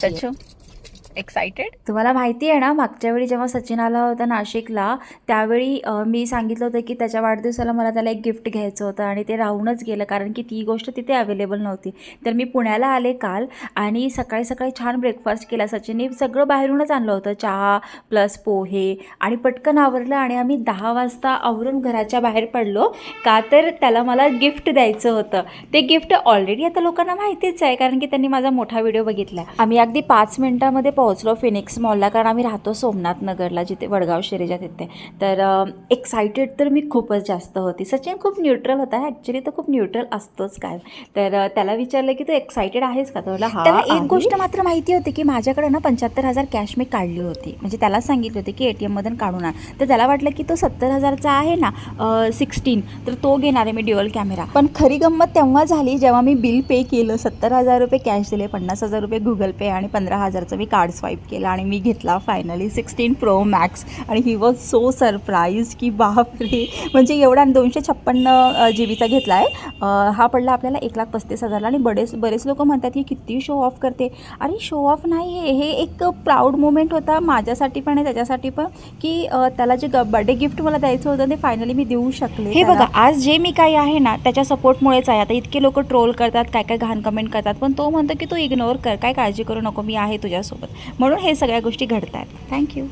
Tacho. Excited तुम्हाला माहिती आहे ना मागच्या वेळी जेव्हा सचिन आला होता नाशिकला त्यावेळी मी सांगितलं होतं की त्याच्या वाढदिवसाला मला त्याला एक गिफ्ट घ्यायचं होतं आणि ते राहूनच गेलं कारण की ती गोष्ट तिथे अवेलेबल नव्हती. तर मी पुण्याला आले काल आणि सकाळी सकाळी छान ब्रेकफास्ट केला. सचिनने सगळं बाहेरूनच आणलं होतं. चहा प्लस पोहे आणि पटकन आवरलं आणि आम्ही दहा वाजता आवरून घराच्या बाहेर पडलो. का तर त्याला मला गिफ्ट द्यायचं होतं. ते गिफ्ट ऑलरेडी आता लोकांना माहितीच आहे कारण की त्यांनी माझा मोठा व्हिडिओ बघितला. आम्ही अगदी पाच मिनिटामध्ये पोहोचलो फिनिक्स मॉलला कारण आम्ही राहतो सोमनाथ नगरला जिथे वडगाव शिरेच्या तिथे. तर एक्सायटेड तर मी खूपच जास्त होती. सचिन खूप न्यूट्रल होता. ॲक्च्युली तर खूप न्यूट्रल असतोच काय. तर त्याला विचारलं की तू एक्सायटेड आहेस का? तो हा त्याला एक गोष्ट मात्र माहिती होती की माझ्याकडे ना पंच्याहत्तर हजार कॅश मी काढली होती. म्हणजे त्याला सांगितले होते की ए टी एममधून काढून आण. तर त्याला वाटलं की तो सत्तर हजारचा आहे ना सिक्स्टीन तर तो घेणार आहे मी ड्युअल कॅमेरा पण खरी गंमत तेव्हा झाली जेव्हा मी बिल पे केलं सत्तर हजार रुपये कॅश दिले पन्नास हजार रुपये गुगल पे आणि पंधरा हजारचं मी कार्ड स्वाईप केलं आणि मी घेतला फायनली सिक्स्टीन प्रो मॅक्स आणि ही वॉज सो सरप्राईज की बापरे. म्हणजे एवढा दोनशे छप्पन्न जी बीचा घेतला आहे हा पडला आपल्याला एक लाख पस्तीस हजारला आणि बरेच बरेच लोक म्हणतात की किती शो ऑफ करते. अरे शो ऑफ नाही हे हे एक प्राऊड मोमेंट होता माझ्यासाठी पण आणि त्याच्यासाठी पण की त्याला जे बर्थडे गिफ्ट मला द्यायचं होतं ते फायनली मी देऊ शकले हे बघा आज जे मी काही आहे ना त्याच्या सपोर्टमुळेच आहे. आता इतके लोक ट्रोल करतात काय काय घाण कमेंट करतात पण तो म्हणतो की तू इग्नोर कर काय काळजी करू नको मी आहे तुझ्यासोबत. म्हणून हे सगळ्या गोष्टी घडत आहेत थँक्यू